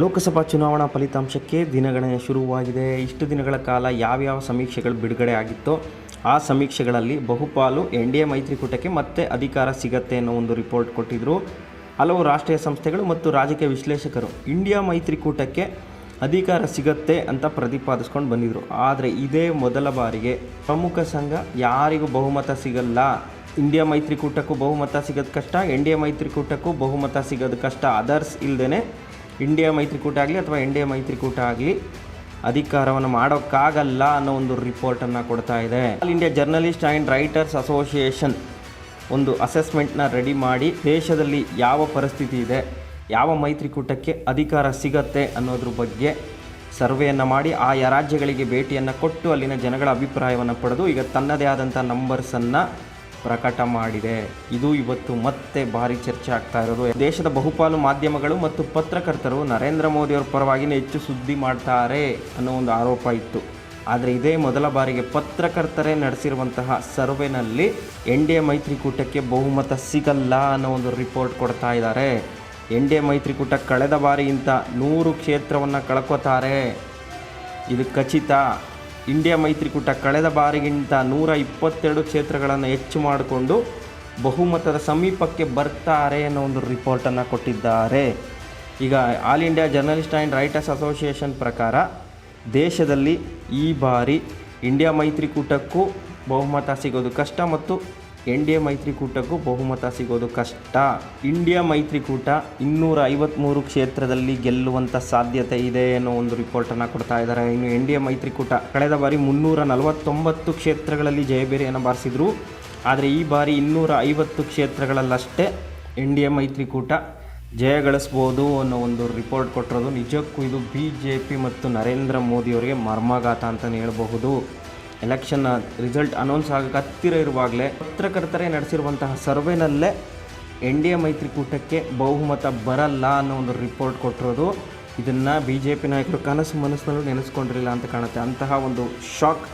ಲೋಕಸಭಾ ಚುನಾವಣಾ ಫಲಿತಾಂಶಕ್ಕೆ ದಿನಗಣನೆ ಶುರುವಾಗಿದೆ. ಇಷ್ಟು ದಿನಗಳ ಕಾಲ ಯಾವ್ಯಾವ ಸಮೀಕ್ಷೆಗಳು ಬಿಡುಗಡೆ ಆಗಿತ್ತೋ ಆ ಸಮೀಕ್ಷೆಗಳಲ್ಲಿ ಬಹುಪಾಲು ಎನ್ ಡಿ ಎ ಮೈತ್ರಿಕೂಟಕ್ಕೆ ಮತ್ತೆ ಅಧಿಕಾರ ಸಿಗತ್ತೆ ಅನ್ನೋ ಒಂದು ರಿಪೋರ್ಟ್ ಕೊಟ್ಟಿದ್ದರು ಹಲವು ರಾಷ್ಟ್ರೀಯ ಸಂಸ್ಥೆಗಳು ಮತ್ತು ರಾಜಕೀಯ ವಿಶ್ಲೇಷಕರು ಇಂಡಿಯಾ ಮೈತ್ರಿಕೂಟಕ್ಕೆ ಅಧಿಕಾರ ಸಿಗತ್ತೆ ಅಂತ ಪ್ರತಿಪಾದಿಸ್ಕೊಂಡು ಬಂದಿದ್ದರು ಆದರೆ ಇದೇ ಮೊದಲ ಬಾರಿಗೆ ಪ್ರಮುಖ ಸಂಘ ಯಾರಿಗೂ ಬಹುಮತ ಸಿಗಲ್ಲ. ಇಂಡಿಯಾ ಮೈತ್ರಿಕೂಟಕ್ಕೂ ಬಹುಮತ ಸಿಗೋದು ಕಷ್ಟ, ಎನ್ ಡಿ ಎ ಮೈತ್ರಿಕೂಟಕ್ಕೂ ಬಹುಮತ ಸಿಗೋದು ಕಷ್ಟ, ಅದರ್ಸ್ ಇಲ್ಲದೇ ಇಂಡಿಯಾ ಮೈತ್ರಿಕೂಟ ಆಗಲಿ ಅಥವಾ ಇಂಡಿಯಾ ಮೈತ್ರಿಕೂಟ ಆಗಲಿ ಅಧಿಕಾರವನ್ನು ಮಾಡೋಕ್ಕಾಗಲ್ಲ ಅನ್ನೋ ಒಂದು ರಿಪೋರ್ಟನ್ನು ಕೊಡ್ತಾ ಇದೆ. All India journalist and writers association ಒಂದು ಅಸೆಸ್ಮೆಂಟ್ನ ರೆಡಿ ಮಾಡಿ ದೇಶದಲ್ಲಿ ಯಾವ ಪರಿಸ್ಥಿತಿ ಇದೆ, ಯಾವ ಮೈತ್ರಿಕೂಟಕ್ಕೆ ಅಧಿಕಾರ ಸಿಗತ್ತೆ ಅನ್ನೋದ್ರ ಬಗ್ಗೆ ಸರ್ವೆಯನ್ನು ಮಾಡಿ ಆಯಾ ರಾಜ್ಯಗಳಿಗೆ ಭೇಟಿಯನ್ನು ಕೊಟ್ಟು ಅಲ್ಲಿನ ಜನಗಳ ಅಭಿಪ್ರಾಯವನ್ನು ಪಡೆದು ಈಗ ತನ್ನದೇ ಆದಂಥ ನಂಬರ್ಸನ್ನು ಪ್ರಕಟ ಮಾಡಿದೆ. ಇದು ಇವತ್ತು ಮತ್ತೆ ಭಾರಿ ಚರ್ಚೆ ಆಗ್ತಾ ಇರೋದು. ದೇಶದ ಬಹುಪಾಲು ಮಾಧ್ಯಮಗಳು ಮತ್ತು ಪತ್ರಕರ್ತರು ನರೇಂದ್ರ ಮೋದಿಯವರ ಪರವಾಗಿನೇ ಹೆಚ್ಚು ಸುದ್ದಿ ಮಾಡ್ತಾರೆ ಅನ್ನೋ ಒಂದು ಆರೋಪ ಇತ್ತು. ಆದರೆ ಇದೇ ಮೊದಲ ಬಾರಿಗೆ ಪತ್ರಕರ್ತರೇ ನಡೆಸಿರುವಂತಹ ಸರ್ವೆನಲ್ಲಿ ಎನ್ ಡಿ ಎ ಮೈತ್ರಿಕೂಟಕ್ಕೆ ಬಹುಮತ ಸಿಗಲ್ಲ ಅನ್ನೋ ಒಂದು ರಿಪೋರ್ಟ್ ಕೊಡ್ತಾ ಇದ್ದಾರೆ. ಎನ್ ಡಿ ಎ ಮೈತ್ರಿಕೂಟ ಕಳೆದ ಬಾರಿಗಿಂತ ನೂರು ಕ್ಷೇತ್ರವನ್ನು ಕಳ್ಕೊತಾರೆ. ಇದು ಖಚಿತ. ಇಂಡಿಯಾ ಮೈತ್ರಿಕೂಟ ಕಳೆದ ಬಾರಿಗಿಂತ ನೂರ ಇಪ್ಪತ್ತೆರಡು ಕ್ಷೇತ್ರಗಳನ್ನು ಹೆಚ್ಚು ಮಾಡಿಕೊಂಡು ಬಹುಮತದ ಸಮೀಪಕ್ಕೆ ಬರ್ತಾರೆ ಅನ್ನೋ ಒಂದು ರಿಪೋರ್ಟನ್ನು ಕೊಟ್ಟಿದ್ದಾರೆ. ಈಗ all India journalist and writers association ಪ್ರಕಾರ ದೇಶದಲ್ಲಿ ಈ ಬಾರಿ ಇಂಡಿಯಾ ಮೈತ್ರಿಕೂಟಕ್ಕೂ ಬಹುಮತ ಸಿಗೋದು ಕಷ್ಟ ಮತ್ತು ಎನ್ ಡಿ ಎ ಮೈತ್ರಿಕೂಟಕ್ಕೂ ಬಹುಮತ ಸಿಗೋದು ಕಷ್ಟ. ಇಂಡಿಯಾ ಮೈತ್ರಿಕೂಟ ಇನ್ನೂರ ಐವತ್ತ್ಮೂರು ಕ್ಷೇತ್ರದಲ್ಲಿ ಗೆಲ್ಲುವಂಥ ಸಾಧ್ಯತೆ ಇದೆ ಅನ್ನೋ ಒಂದು ರಿಪೋರ್ಟನ್ನು ಕೊಡ್ತಾ ಇದ್ದಾರೆ. ಇನ್ನು ಎನ್ ಡಿ ಎ ಮೈತ್ರಿಕೂಟ ಕಳೆದ ಬಾರಿ ಮುನ್ನೂರ ನಲವತ್ತೊಂಬತ್ತು ಕ್ಷೇತ್ರಗಳಲ್ಲಿ ಜಯಬೇರಿಯನ್ನು ಬಾರಿಸಿದ್ರು. ಆದರೆ ಈ ಬಾರಿ ಇನ್ನೂರ ಐವತ್ತು ಕ್ಷೇತ್ರಗಳಲ್ಲಷ್ಟೇ ಎನ್ ಡಿ ಎ ಮೈತ್ರಿಕೂಟ ಜಯಗಳಿಸ್ಬೋದು ಅನ್ನೋ ಒಂದು ರಿಪೋರ್ಟ್ ಕೊಟ್ಟಿರೋದು. ನಿಜಕ್ಕೂ ಇದು ಬಿ ಜೆ ಪಿ ಮತ್ತು ನರೇಂದ್ರ ಮೋದಿಯವರಿಗೆ ಮರ್ಮಾಘಾತ ಅಂತಲೇ ಹೇಳಬಹುದು. ಎಲೆಕ್ಷನ್ ರಿಸಲ್ಟ್ ಅನೌನ್ಸ್ ಆಗಕ್ಕೆ ಹತ್ತಿರ ಇರುವಾಗಲೇ ಪತ್ರಕರ್ತರೇ ನಡೆಸಿರುವಂತಹ ಸರ್ವೆನಲ್ಲೇ ಎನ್ ಡಿ ಎ ಮೈತ್ರಿಕೂಟಕ್ಕೆ ಬಹುಮತ ಬರಲ್ಲ ಅನ್ನೋ ಒಂದು ರಿಪೋರ್ಟ್ ಕೊಟ್ಟಿರೋದು. ಇದನ್ನು ಬಿ ಜೆ ಪಿ ನಾಯಕರು ಕನಸು ಮನಸ್ಸಿನಲ್ಲೂ ನೆನೆಸ್ಕೊಂಡಿರಲಿಲ್ಲ ಅಂತ ಕಾಣುತ್ತೆ. ಅಂತಹ ಒಂದು ಶಾಕ್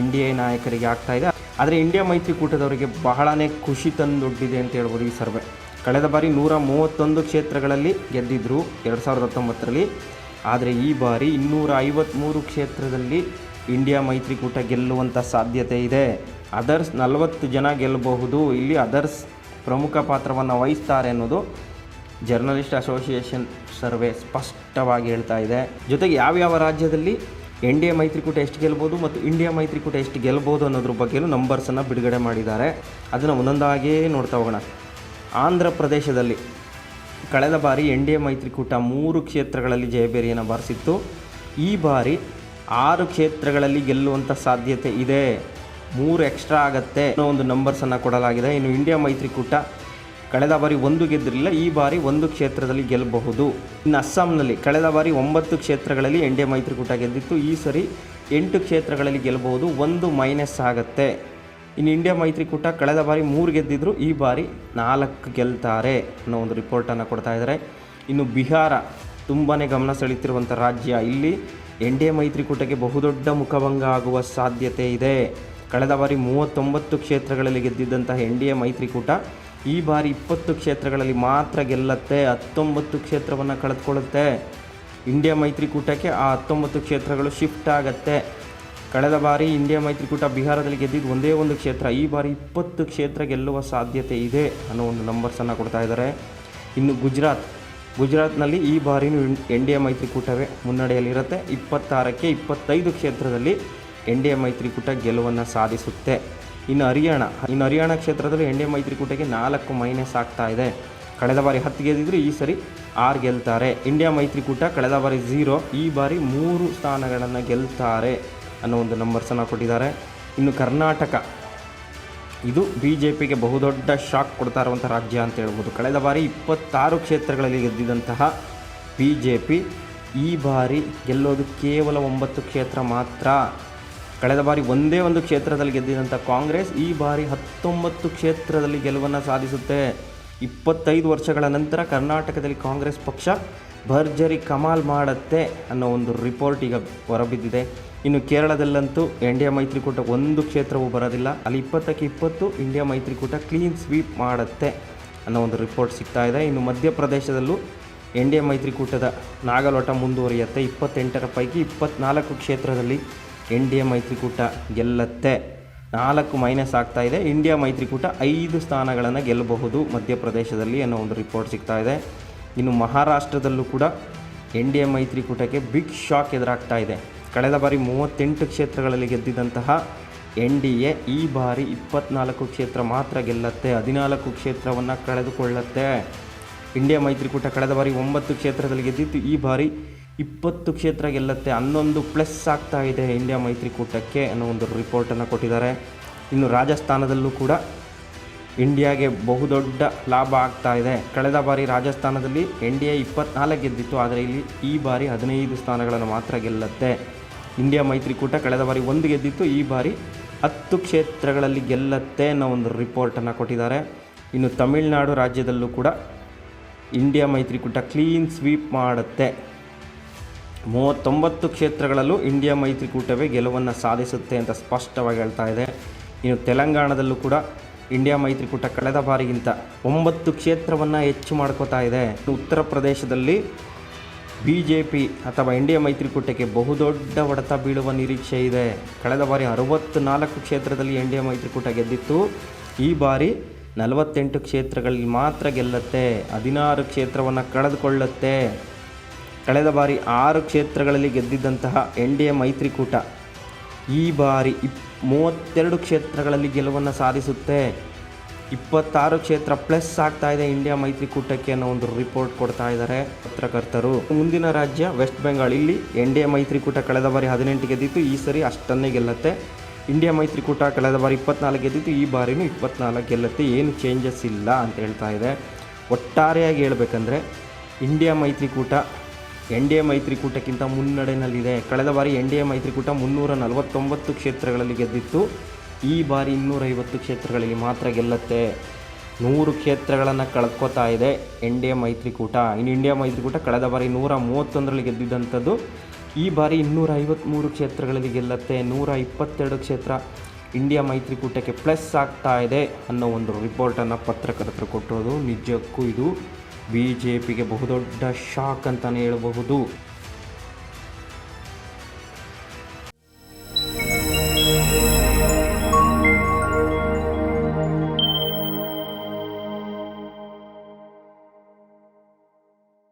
ಎನ್ ಡಿ ಎ ನಾಯಕರಿಗೆ ಆಗ್ತಾ ಇದೆ. ಆದರೆ ಇಂಡಿಯಾ ಮೈತ್ರಿಕೂಟದವರಿಗೆ ಬಹಳನೇ ಖುಷಿ ತಂದೊಡ್ಡಿದೆ ಅಂತ ಹೇಳ್ಬೋದು ಈ ಸರ್ವೆ. ಕಳೆದ ಬಾರಿ ನೂರ ಮೂವತ್ತೊಂದು ಕ್ಷೇತ್ರಗಳಲ್ಲಿ ಗೆದ್ದಿದ್ದರು ಎರಡು ಸಾವಿರದ ಹತ್ತೊಂಬತ್ತರಲ್ಲಿ. ಆದರೆ ಈ ಬಾರಿ ಇನ್ನೂರ ಐವತ್ತ್ಮೂರು ಕ್ಷೇತ್ರದಲ್ಲಿ ಇಂಡಿಯಾ ಮೈತ್ರಿಕೂಟ ಗೆಲ್ಲುವಂಥ ಸಾಧ್ಯತೆ ಇದೆ. ಅದರ್ಸ್ ನಲವತ್ತು ಜನ ಗೆಲ್ಲಬಹುದು. ಇಲ್ಲಿ ಅದರ್ಸ್ ಪ್ರಮುಖ ಪಾತ್ರವನ್ನು ವಹಿಸ್ತಾರೆ ಅನ್ನೋದು ಜರ್ನಲಿಸ್ಟ್ ಅಸೋಸಿಯೇಷನ್ ಸರ್ವೆ ಸ್ಪಷ್ಟವಾಗಿ ಹೇಳ್ತಾ ಇದೆ. ಜೊತೆಗೆ ಯಾವ್ಯಾವ ರಾಜ್ಯದಲ್ಲಿ ಎನ್ ಡಿ ಎ ಮೈತ್ರಿಕೂಟ ಎಷ್ಟು ಗೆಲ್ಬೋದು ಮತ್ತು ಇಂಡಿಯಾ ಮೈತ್ರಿಕೂಟ ಎಷ್ಟು ಗೆಲ್ಬೋದು ಅನ್ನೋದ್ರ ಬಗ್ಗೆಯೂ ನಂಬರ್ಸನ್ನು ಬಿಡುಗಡೆ ಮಾಡಿದ್ದಾರೆ. ಅದನ್ನು ಒಂದೊಂದಾಗೇ ನೋಡ್ತಾ ಹೋಗೋಣ. ಆಂಧ್ರ ಪ್ರದೇಶದಲ್ಲಿ ಕಳೆದ ಬಾರಿ ಎನ್ ಡಿ ಎ ಮೈತ್ರಿಕೂಟ ಮೂರು ಕ್ಷೇತ್ರಗಳಲ್ಲಿ ಜಯಬೇರಿಯನ್ನು ಬಾರಿಸಿತ್ತು. ಈ ಬಾರಿ ಆರು ಕ್ಷೇತ್ರಗಳಲ್ಲಿ ಗೆಲ್ಲುವಂಥ ಸಾಧ್ಯತೆ ಇದೆ. ಮೂರು ಎಕ್ಸ್ಟ್ರಾ ಆಗತ್ತೆ ಅನ್ನೋ ಒಂದು ನಂಬರ್ಸನ್ನು ಕೊಡಲಾಗಿದೆ. ಇನ್ನು ಇಂಡಿಯಾ ಮೈತ್ರಿಕೂಟ ಕಳೆದ ಬಾರಿ ಒಂದು ಗೆದ್ದಿರಲಿಲ್ಲ, ಈ ಬಾರಿ ಒಂದು ಕ್ಷೇತ್ರದಲ್ಲಿ ಗೆಲ್ಲಬಹುದು. ಇನ್ನು ಅಸ್ಸಾಂನಲ್ಲಿ ಕಳೆದ ಬಾರಿ ಒಂಬತ್ತು ಕ್ಷೇತ್ರಗಳಲ್ಲಿ ಎನ್ ಡಿ ಎ ಮೈತ್ರಿಕೂಟ ಗೆದ್ದಿತ್ತು. ಈ ಸರಿ ಎಂಟು ಕ್ಷೇತ್ರಗಳಲ್ಲಿ ಗೆಲ್ಲಬಹುದು. ಒಂದು ಮೈನಸ್ ಆಗತ್ತೆ. ಇನ್ನು ಇಂಡಿಯಾ ಮೈತ್ರಿಕೂಟ ಕಳೆದ ಬಾರಿ ಮೂರು ಗೆದ್ದಿದ್ರು, ಈ ಬಾರಿ ನಾಲ್ಕು ಗೆಲ್ತಾರೆ ಅನ್ನೋ ಒಂದು ರಿಪೋರ್ಟನ್ನು ಕೊಡ್ತಾ ಇದ್ದಾರೆ. ಇನ್ನು ಬಿಹಾರ ತುಂಬಾ ಗಮನ ಸೆಳೀತಿರುವಂಥ ರಾಜ್ಯ ಇಲ್ಲಿ. ಎನ್ ಡಿ ಎ ಮೈತ್ರಿಕೂಟಕ್ಕೆ ಬಹುದೊಡ್ಡ ಮುಖಭಂಗ ಆಗುವ ಸಾಧ್ಯತೆ ಇದೆ. ಕಳೆದ ಬಾರಿ ಮೂವತ್ತೊಂಬತ್ತು ಕ್ಷೇತ್ರಗಳಲ್ಲಿ ಗೆದ್ದಿದ್ದಂತಹ ಎನ್ ಡಿ ಎ ಮೈತ್ರಿಕೂಟ ಈ ಬಾರಿ ಇಪ್ಪತ್ತು ಕ್ಷೇತ್ರಗಳಲ್ಲಿ ಮಾತ್ರ ಗೆಲ್ಲತ್ತೆ. ಹತ್ತೊಂಬತ್ತು ಕ್ಷೇತ್ರವನ್ನು ಕಳೆದುಕೊಳ್ಳುತ್ತೆ. ಇಂಡಿಯಾ ಮೈತ್ರಿಕೂಟಕ್ಕೆ ಆ ಹತ್ತೊಂಬತ್ತು ಕ್ಷೇತ್ರಗಳು ಶಿಫ್ಟ್ ಆಗತ್ತೆ. ಕಳೆದ ಬಾರಿ ಇಂಡಿಯಾ ಮೈತ್ರಿಕೂಟ ಬಿಹಾರದಲ್ಲಿ ಗೆದ್ದಿದ್ದು ಒಂದೇ ಒಂದು ಕ್ಷೇತ್ರ. ಈ ಬಾರಿ ಇಪ್ಪತ್ತು ಕ್ಷೇತ್ರ ಗೆಲ್ಲುವ ಸಾಧ್ಯತೆ ಇದೆ ಅನ್ನೋ ಒಂದು ನಂಬರ್ಸನ್ನು ಕೊಡ್ತಾ ಇದ್ದಾರೆ. ಇನ್ನು ಗುಜರಾತ್ ಗುಜರಾತ್ನಲ್ಲಿ ಈ ಬಾರಿನೂ ಎನ್ ಡಿ ಎ ಮೈತ್ರಿಕೂಟವೇ ಮುನ್ನಡೆಯಲ್ಲಿರುತ್ತೆ. ಇಪ್ಪತ್ತಾರಕ್ಕೆ ಇಪ್ಪತ್ತೈದು ಕ್ಷೇತ್ರದಲ್ಲಿ ಎನ್ ಡಿ ಎ ಮೈತ್ರಿಕೂಟ ಗೆಲುವನ್ನು ಸಾಧಿಸುತ್ತೆ. ಇನ್ನು ಹರಿಯಾಣ ಇನ್ನು ಹರಿಯಾಣ ಕ್ಷೇತ್ರದಲ್ಲಿ ಎನ್ ಡಿ ಎ ಮೈತ್ರಿಕೂಟಕ್ಕೆ ನಾಲ್ಕು ಮೈನಸ್ ಆಗ್ತಾ ಇದೆ. ಕಳೆದ ಬಾರಿ ಹತ್ತು ಗೆದ್ದಿದ್ರು ಈ ಸರಿ ಆರು ಗೆಲ್ತಾರೆ. ಇಂಡಿಯಾ ಮೈತ್ರಿಕೂಟ ಕಳೆದ ಬಾರಿ ಝೀರೋ ಈ ಬಾರಿ ಮೂರು ಸ್ಥಾನಗಳನ್ನು ಗೆಲ್ತಾರೆ ಅನ್ನೋ ಒಂದು ನಂಬರ್ಸನ್ನು ಕೊಟ್ಟಿದ್ದಾರೆ. ಇನ್ನು ಕರ್ನಾಟಕ ಇದು ಬಿ ಜೆ ಪಿಗೆ ಬಹುದೊಡ್ಡ ಶಾಕ್ ಕೊಡ್ತಾ ಇರುವಂಥ ರಾಜ್ಯ ಅಂತ ಹೇಳ್ಬೋದು. ಕಳೆದ ಬಾರಿ ಇಪ್ಪತ್ತಾರು ಕ್ಷೇತ್ರಗಳಲ್ಲಿ ಗೆದ್ದಿದಂತಹ ಬಿ ಜೆ ಪಿ ಈ ಬಾರಿ ಗೆಲ್ಲೋದು ಕೇವಲ ಒಂಬತ್ತು ಕ್ಷೇತ್ರ ಮಾತ್ರ. ಕಳೆದ ಬಾರಿ ಒಂದೇ ಒಂದು ಕ್ಷೇತ್ರದಲ್ಲಿ ಗೆದ್ದಿದಂಥ ಕಾಂಗ್ರೆಸ್ ಈ ಬಾರಿ ಹತ್ತೊಂಬತ್ತು ಕ್ಷೇತ್ರದಲ್ಲಿ ಗೆಲುವನ್ನು ಸಾಧಿಸುತ್ತೆ. ಇಪ್ಪತ್ತೈದು ವರ್ಷಗಳ ನಂತರ ಕರ್ನಾಟಕದಲ್ಲಿ ಕಾಂಗ್ರೆಸ್ ಪಕ್ಷ ಭರ್ಜರಿ ಕಮಾಲ್ ಮಾಡುತ್ತೆ ಅನ್ನೋ ಒಂದು ರಿಪೋರ್ಟ್ ಈಗ ಹೊರಬಿದ್ದಿದೆ. ಇನ್ನು ಕೇರಳದಲ್ಲಂತೂ ಇಂಡಿಯಾ ಮೈತ್ರಿಕೂಟ ಒಂದು ಕ್ಷೇತ್ರವೂ ಬರೋದಿಲ್ಲ. ಅಲ್ಲಿ ಇಪ್ಪತ್ತಕ್ಕೆ ಇಪ್ಪತ್ತು ಇಂಡಿಯಾ ಮೈತ್ರಿಕೂಟ ಕ್ಲೀನ್ ಸ್ವೀಪ್ ಮಾಡುತ್ತೆ ಅನ್ನೋ ಒಂದು ರಿಪೋರ್ಟ್ ಸಿಗ್ತಾ ಇದೆ. ಇನ್ನು ಮಧ್ಯಪ್ರದೇಶದಲ್ಲೂ ಎನ್ ಡಿ ಎ ಮೈತ್ರಿಕೂಟದ ನಾಗಲೋಟ ಮುಂದುವರಿಯುತ್ತೆ. ಇಪ್ಪತ್ತೆಂಟರ ಪೈಕಿ ಇಪ್ಪತ್ನಾಲ್ಕು ಕ್ಷೇತ್ರದಲ್ಲಿ ಎನ್ ಡಿ ಎ ಮೈತ್ರಿಕೂಟ ಗೆಲ್ಲತ್ತೆ. ನಾಲ್ಕು ಮೈನಸ್ ಆಗ್ತಾ ಇದೆ. ಇಂಡಿಯಾ ಮೈತ್ರಿಕೂಟ ಐದು ಸ್ಥಾನಗಳನ್ನು ಗೆಲ್ಲಬಹುದು ಮಧ್ಯಪ್ರದೇಶದಲ್ಲಿ ಅನ್ನೋ ಒಂದು ರಿಪೋರ್ಟ್ ಸಿಗ್ತಾ ಇದೆ. ಇನ್ನು ಮಹಾರಾಷ್ಟ್ರದಲ್ಲೂ ಕೂಡ ಎನ್ ಡಿ ಎ ಮೈತ್ರಿಕೂಟಕ್ಕೆ ಬಿಗ್ ಶಾಕ್ ಎದುರಾಗ್ತಾ ಇದೆ. ಕಳೆದ ಬಾರಿ ಮೂವತ್ತೆಂಟು ಕ್ಷೇತ್ರಗಳಲ್ಲಿ ಗೆದ್ದಿದ್ದಂತಹ ಎನ್ ಡಿ ಎ ಈ ಬಾರಿ ಇಪ್ಪತ್ನಾಲ್ಕು ಕ್ಷೇತ್ರ ಮಾತ್ರ ಗೆಲ್ಲತ್ತೆ, ಹದಿನಾಲ್ಕು ಕ್ಷೇತ್ರವನ್ನು ಕಳೆದುಕೊಳ್ಳತ್ತೆ. ಇಂಡಿಯಾ ಮೈತ್ರಿಕೂಟ ಕಳೆದ ಬಾರಿ ಒಂಬತ್ತು ಕ್ಷೇತ್ರದಲ್ಲಿ ಗೆದ್ದಿತ್ತು, ಈ ಬಾರಿ ಇಪ್ಪತ್ತು ಕ್ಷೇತ್ರ ಗೆಲ್ಲತ್ತೆ. ಹನ್ನೊಂದು ಪ್ಲಸ್ ಆಗ್ತಾ ಇದೆ ಇಂಡಿಯಾ ಮೈತ್ರಿಕೂಟಕ್ಕೆ ಅನ್ನೋ ಒಂದು ರಿಪೋರ್ಟನ್ನು ಕೊಟ್ಟಿದ್ದಾರೆ. ಇನ್ನು ರಾಜಸ್ಥಾನದಲ್ಲೂ ಕೂಡ ಇಂಡಿಯಾಗೆ ಬಹುದೊಡ್ಡ ಲಾಭ ಆಗ್ತಾ ಇದೆ. ಕಳೆದ ಬಾರಿ ರಾಜಸ್ಥಾನದಲ್ಲಿ ಎನ್ ಡಿ ಎ ಇಪ್ಪತ್ನಾಲ್ಕು ಗೆದ್ದಿತ್ತು. ಆದರೆ ಇಲ್ಲಿ ಈ ಬಾರಿ ಹದಿನೈದು ಸ್ಥಾನಗಳನ್ನು ಮಾತ್ರ ಗೆಲ್ಲುತ್ತೆ. ಇಂಡಿಯಾ ಮೈತ್ರಿಕೂಟ ಕಳೆದ ಬಾರಿ ಒಂದು ಗೆದ್ದಿತ್ತು. ಈ ಬಾರಿ ಹತ್ತು ಕ್ಷೇತ್ರಗಳಲ್ಲಿ ಗೆಲ್ಲತ್ತೆ ಅನ್ನೋ ಒಂದು ರಿಪೋರ್ಟನ್ನು ಕೊಟ್ಟಿದ್ದಾರೆ. ಇನ್ನು ತಮಿಳುನಾಡು ರಾಜ್ಯದಲ್ಲೂ ಕೂಡ ಇಂಡಿಯಾ ಮೈತ್ರಿಕೂಟ ಕ್ಲೀನ್ ಸ್ವೀಪ್ ಮಾಡುತ್ತೆ. ಮೂವತ್ತೊಂಬತ್ತು ಕ್ಷೇತ್ರಗಳಲ್ಲೂ ಇಂಡಿಯಾ ಮೈತ್ರಿಕೂಟವೇ ಗೆಲುವನ್ನು ಸಾಧಿಸುತ್ತೆ ಅಂತ ಸ್ಪಷ್ಟವಾಗಿ ಹೇಳ್ತಾ ಇದೆ. ಇನ್ನು ತೆಲಂಗಾಣದಲ್ಲೂ ಕೂಡ ಇಂಡಿಯಾ ಮೈತ್ರಿಕೂಟ ಕಳೆದ ಬಾರಿಗಿಂತ ಒಂಬತ್ತು ಕ್ಷೇತ್ರವನ್ನು ಹೆಚ್ಚು ಮಾಡ್ಕೋತಾ ಇದೆ. ಉತ್ತರ ಪ್ರದೇಶದಲ್ಲಿ ಬಿ ಜೆ ಪಿ ಅಥವಾ ಇಂಡಿಯಾ ಮೈತ್ರಿಕೂಟಕ್ಕೆ ಬಹುದೊಡ್ಡ ಹೊಡೆತ ಬೀಳುವ ನಿರೀಕ್ಷೆ ಇದೆ. ಕಳೆದ ಬಾರಿ ಅರವತ್ತು ನಾಲ್ಕು ಕ್ಷೇತ್ರದಲ್ಲಿ ಇಂಡಿಯಾ ಮೈತ್ರಿಕೂಟ ಗೆದ್ದಿತ್ತು. ಈ ಬಾರಿ ನಲವತ್ತೆಂಟು ಕ್ಷೇತ್ರಗಳಲ್ಲಿ ಮಾತ್ರ ಗೆಲ್ಲತ್ತೆ. ಹದಿನಾರು ಕ್ಷೇತ್ರವನ್ನು ಕಳೆದುಕೊಳ್ಳುತ್ತೆ. ಕಳೆದ ಬಾರಿ ಆರು ಕ್ಷೇತ್ರಗಳಲ್ಲಿ ಗೆದ್ದಿದ್ದಂತಹ ಎನ್ ಡಿ ಎ ಮೈತ್ರಿಕೂಟ ಈ ಬಾರಿ ಇಪ್, ಮೂವತ್ತೆರಡು ಕ್ಷೇತ್ರಗಳಲ್ಲಿ ಗೆಲುವನ್ನು ಸಾಧಿಸುತ್ತೆ. ಇಪ್ಪತ್ತಾರು ಕ್ಷೇತ್ರ ಪ್ಲಸ್ ಆಗ್ತಾ ಇದೆ ಇಂಡಿಯಾ ಮೈತ್ರಿಕೂಟಕ್ಕೆ ಅನ್ನೋ ಒಂದು ರಿಪೋರ್ಟ್ ಕೊಡ್ತಾ ಇದ್ದಾರೆ ಪತ್ರಕರ್ತರು. ಮುಂದಿನ ರಾಜ್ಯ ವೆಸ್ಟ್ ಬೆಂಗಾಲ್. ಇಲ್ಲಿ ಎನ್ ಡಿ ಎ ಮೈತ್ರಿಕೂಟ ಕಳೆದ ಬಾರಿ ಹದಿನೆಂಟು ಗೆದ್ದಿತ್ತು ಈ ಸರಿ ಅಷ್ಟನ್ನೇ ಗೆಲ್ಲತ್ತೆ. ಇಂಡಿಯಾ ಮೈತ್ರಿಕೂಟ ಕಳೆದ ಬಾರಿ ಇಪ್ಪತ್ನಾಲ್ಕು ಗೆದ್ದಿತ್ತು ಈ ಬಾರಿನೂ ಇಪ್ಪತ್ನಾಲ್ಕು ಗೆಲ್ಲತ್ತೆ. ಏನು ಚೇಂಜಸ್ ಇಲ್ಲ ಅಂತ ಹೇಳ್ತಾ ಇದೆ. ಒಟ್ಟಾರೆಯಾಗಿ ಹೇಳಬೇಕಂದ್ರೆ, ಇಂಡಿಯಾ ಮೈತ್ರಿಕೂಟ ಎನ್ ಡಿ ಎ ಮೈತ್ರಿಕೂಟಕ್ಕಿಂತ ಮುನ್ನಡೆಯಲ್ಲಿದೆ ಕಳೆದ ಬಾರಿ ಎನ್ ಡಿ ಎ ಮೈತ್ರಿಕೂಟ ಮುನ್ನೂರ ನಲವತ್ತೊಂಬತ್ತು ಕ್ಷೇತ್ರಗಳಲ್ಲಿ ಗೆದ್ದಿತ್ತು. ಈ ಬಾರಿ ಇನ್ನೂರೈವತ್ತು ಕ್ಷೇತ್ರಗಳಿಗೆ ಮಾತ್ರ ಗೆಲ್ಲತ್ತೆ. ನೂರು ಕ್ಷೇತ್ರಗಳನ್ನು ಕಳ್ಕೊತಾ ಇದೆ ಎನ್ ಡಿ ಎ ಮೈತ್ರಿಕೂಟ. ಇನ್ನು ಇಂಡಿಯಾ ಮೈತ್ರಿಕೂಟ ಕಳೆದ ಬಾರಿ ನೂರ ಮೂವತ್ತೊಂದರಲ್ಲಿ ಗೆದ್ದಿದ್ದಂಥದ್ದು. ಈ ಬಾರಿ ಇನ್ನೂರ ಐವತ್ತ್ಮೂರು ಕ್ಷೇತ್ರಗಳಲ್ಲಿ ಗೆಲ್ಲತ್ತೆ. ನೂರ ಇಪ್ಪತ್ತೆರಡು ಕ್ಷೇತ್ರ ಇಂಡಿಯಾ ಮೈತ್ರಿಕೂಟಕ್ಕೆ ಪ್ಲಸ್ ಆಗ್ತಾ ಇದೆ ಅನ್ನೋ ಒಂದು ರಿಪೋರ್ಟನ್ನು ಪತ್ರಕರ್ತರು ಕೊಟ್ಟಿರೋದು ನಿಜಕ್ಕೂ ಇದು. ಬಿ ಜೆ ಪಿಗೆ ಬಹುದೊಡ್ಡ ಶಾಕ್ ಅಂತಲೇ ಹೇಳಬಹುದು.